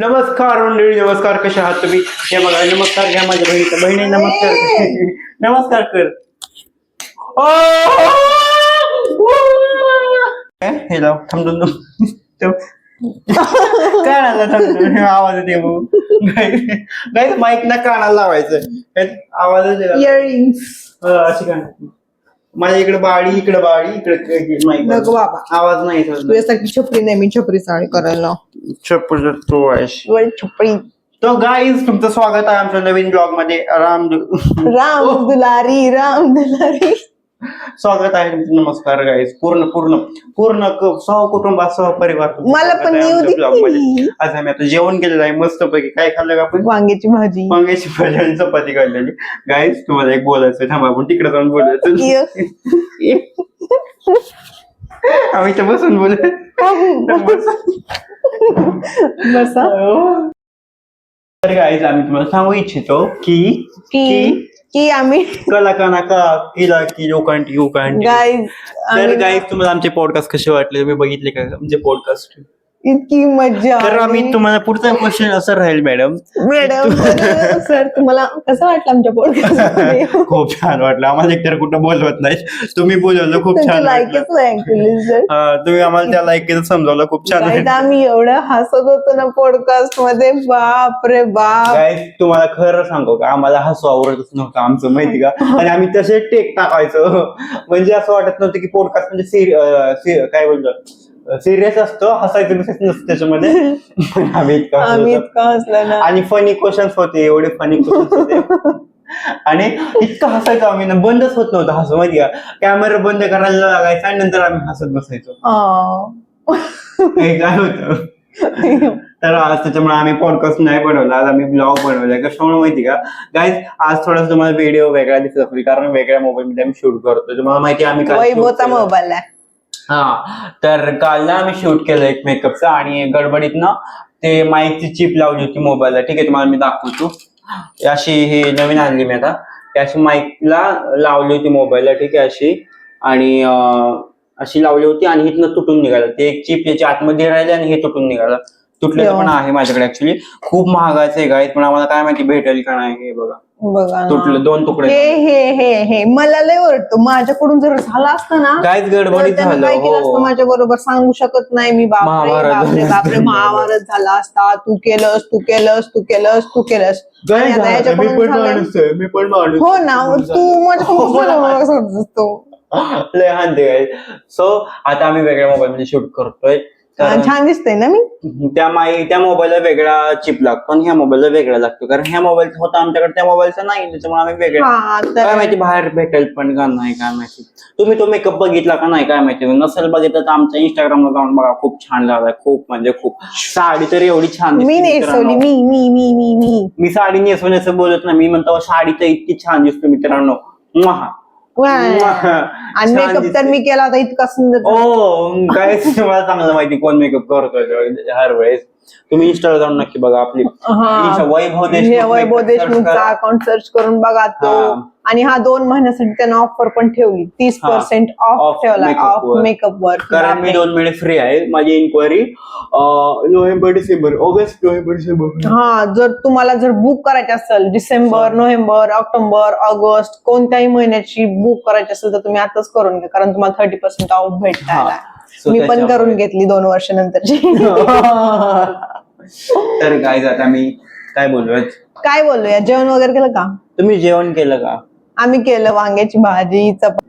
नमस्कार मंडळी नमस्कार कशा आहात तुम्ही? हे बघा नमस्कार घ्या माझ्या बहिणीचा. बहिणी नमस्कार. नमस्कार कर? हे लाव थांब दोन दोन. काय आला थांब आवाज येते काय माईक ना कानाला लावायचं? आवाज का? अशी काय माझ्या इकडे बाळी इकडे बाळी इकडे नको बाबा. आवाज नाही येत. तुझ्यासाठी छपरी नाही मी छपरी साडी करायला चप्पल तो आहे छपरी. तो गाईज तुमचं स्वागत आहे आमच्या नवीन ब्लॉगमध्ये. राम राम दुलारी राम दुलारी. स्वागत आहे तुमचं. नमस्कार गाईज पूर्ण पूर्ण पूर्ण क- सहकुटुंब सहपरिवार तुमचं मला पण दे. की. आज आम्ही आता जेवण केलेलं आहे. मस्त पैकी काय खाल्लं का आपण? वांग्याची भाजी. वांग्याची भाजी आणि चपाती खाल्लेली. गाईज तुम्हाला एक बोलायचं थांबा आपण तिकडे जाऊन बोलायचं. आम्ही इथं बसून बोलू. बसा. तर गाईज आम्ही तुम्हाला सांगू इच्छितो की की की आम्ही कला का किला की लोकांटी लोकांटी गाईज तर गाईज तुम्हाला आमचे पॉडकास्ट कसे वाटले? तुम्ही बघितले का आमचे पॉडकास्ट इतकी मज्जा तर आम्ही. तुम्हाला पुढचा क्वेश्चन असं राहील मॅडम मॅडम सर तुम्हाला कसं वाटलं आमच्या पॉडकास्ट खूप छान वाटलं. आम्हाला एकतर कुठं बोलवत नाही. तुम्ही बोलवलं खूप छान लायकच नाही सर तुम्ही आम्हाला त्या लायकीचं समजावलं. खूप छान आम्ही एवढं हसत होतो ना पॉडकास्टमध्ये. बाप रे बाप. तुम्हाला खरं सांगू का? आम्हाला हसू आवडतच नव्हतं आमचं माहिती का? आणि आम्ही तसे टेक टाकायचो. म्हणजे असं वाटत नव्हतं की पॉडकास्ट म्हणजे काय बोलतो सिरियस असतं हसायचं बिसायचं नसतं त्याच्यामध्ये. पण आम्ही इतकं आम्ही होतो. इतकं हसलं ना. आणि फनी क्वेश्चन्स होते एवढे फनी क्वेश्चन्स होते. आणि इतकं हसायचो आम्ही ना बंदच होत नव्हतं हसू माहिती का कॅमेरा बंद करायला लागायचा आणि नंतर आम्ही हसत बसायचो. हे. काय होतं? तर आज त्याच्यामुळे आम्ही पॉडकास्ट नाही बनवला आज आम्ही ब्लॉग बनवलाय कशामुळे माहिती का? गाईज आज थोडासा तुम्हाला व्हिडिओ वेगळा दिसत असेल कारण वेगळ्या मोबाईल मध्ये आम्ही शूट करतो तुम्हाला माहिती आहे आम्ही काल shoot वैभवचा केलं. मोबाईल आहे. हा तर काल ना आम्ही शूट केलं एक मेकअपचं आणि गडबडीत ना ते माईकची चिप लावली होती मोबाईलला ठीक आहे तुम्हाला मी दाखवतो. अशी ही नवीन आणली मी आता. अशी माईकला लावली होती मोबाईलला ठीक आहे अशी. आणि अशी लावली होती आणि हिथनं तुटून निघालं. ते एक चिप याच्या आतमध्ये राहिले आणि हे तुटून निघालं. तुटलेलं पण आहे माझ्याकडे ऍक्च्युली खूप महागाचं आहे गाईत पण आम्हाला काय माहिती भेटेल का नाही हे बघा. बघा ना. तुटलं दोन तुकडे. हे हे हे हे. मला लय ओरडतो. माझ्याकडून जर झालं असतं ना तर गडबडीत त्यानं झालं काय केलं असतं हो. माझ्या बरोबर सांगू शकत नाही मी बापरे महाभारत बापरे झालं. बापरे असतं. महाभारत झाला असता. तू केलंस तू केलंस तू केलंस तू केलंस. आणि गाईज आता मी याच्याकडून पण झालंय. माणूस आहे. मी पण माणूस हो आहे. ना तू माझ्याकडून झालं मला सांगत असतो लय हानते सो आता आम्ही वेगळ्या मोबाईल मध्ये शूट करतोय. कारण छान दिसतंय ना मी? त्या माई त्या मोबाईलला वेगळा चिप लागतो आणि ह्या मोबाईलला वेगळा लागतो. कारण ह्या मोबाईलचा होता आमच्याकडे त्या मोबाईलचा नाही. त्याच्यामुळे आम्ही वेगळ्या हा काय माहिती बाहेर भेटेल पण का नाही काय माहिती. तुम्ही तो मेकअप बघितला का नाही काय माहिती. नसेल बघितलं तर आमच्या इंस्टाग्रामला जाऊन बघा. खूप छान लागलाय. खूप म्हणजे खूप. साडी तर एवढी छान दिसते मी मित्रांनो. नेसवली. मी मी मी मी मी. मी साडी नेसवण्याचं बोलत ना मी म्हणतो साडी तर इतकी छान दिसतो मित्रांनो. म्हा. आणि मेकअप तर. मी केला होता इतका सुंदर. ओ काय तुम्हाला चांगलं माहिती कोण मेकअप करतोय हर वेळेस. तुम्ही इंस्टाला जाऊन नक्की बघा आपली हा. इंस्टा वैभव हे देशमुख वैभव देशमुखचा. अकाउंट सर्च करून बघा तो हा. आणि हा दोन महिन्यासाठी त्यानं ऑफर पण ठेवली तीस हा. पर्सेंट ऑफ Off ठेवला makeup ऑफ वर. मेकअप वर कारण मी दोन महिने फ्री आहे माझी inquiry November December August November December हा जर तुम्हाला जर बुक करायचे असेल डिसेंबर नोव्हेंबर ऑक्टोबर ऑगस्ट कोणत्याही महिन्याची बुक करायची असेल तर तुम्ही आताच करून घ्या कारण तुम्हाला थर्टी पर्सेंट ऑफ हा. So मी पण त्याच्यामुळे- करून घेतली दोन वर्ष नंतरची तर काय आता मी काय बोलूयात? काय बोलूया जेवण वगैरे केलं का? तुम्ही जेवण केलं का? आम्ही केलं वांग्याची भाजी चपाती.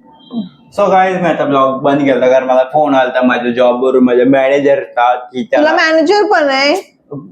सो काय मी आता ब्लॉग बंद केला कारण मला फोन आलता माझ्या जॉब वरून माझ्या की तुला त्याला मॅनेजर पण आहे?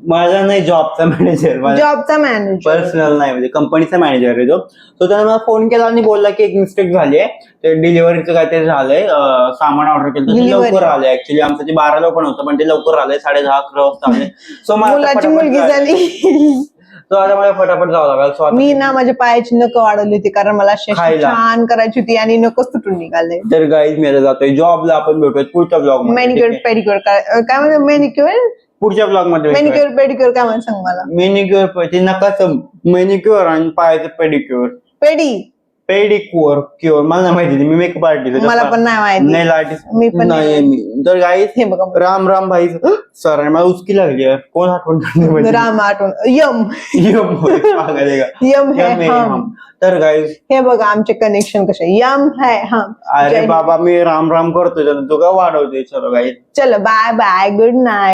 माझा नाही जॉबचा मॅनेजर जॉबचा मॅनेजर पर्सनल नाही म्हणजे कंपनीचा मॅनेजर आहे तो. तो त्याने मला फोन केला आणि बोलला की एक मिस्टेक झाली आहे. ते डिलिव्हरीचं काहीतरी झालंय. अं, सामान ऑर्डर केलं तर ते Delivery. लवकर आलंय. ऍक्च्युली आमचं ते बारा लोक नव्हतं पण ते लवकर आलंय. साडे दहा अकरा वाजता आले सो मुलाची मुलगी झाली. तो आता मला फटाफट जावं लागेल. सो मी ना माझ्या पायाची नख वाढवली होती कारण मला अशी अशी खायला. छान करायची होती आणि नकच तुटून निघाले. तर गाईज मी आता जातोय. जॉबला आपण भेटूया पुढच्या ब्लॉग मॅनिक्युअर पेडिक्युअर काय म्हणते मॅनिक्युअर पुढच्या ब्लॉगमध्ये मॅनिक्युअर पेडिक्युअर काय म्हणत सांग मला? मेनिक्युअर ते नकाच मेनिक्युअर आणि पायाचं पेडिक्युअर पेडी पेडिक्युअर क्युअर मला नाही माहिती मी मेकअप आर्टिस्ट मला पण नाही माहिती. नेल आर्टिस्ट मी पण नाही. नाही. मी. तर गाईस हे बघा. राम राम भाई. सर मला उचकी लागली आहे. कोण आठवण करते? राम आठवण. यम. यम होय, पागल आहे का? यम है यम है हम. हम. तर गाईस हे बघा आमचे कनेक्शन कसे यम है हम. अरे जय- बाबा मी राम राम करतोय. तू का वाढवते चलो गाईस चलो बाय बाय गुड नाईट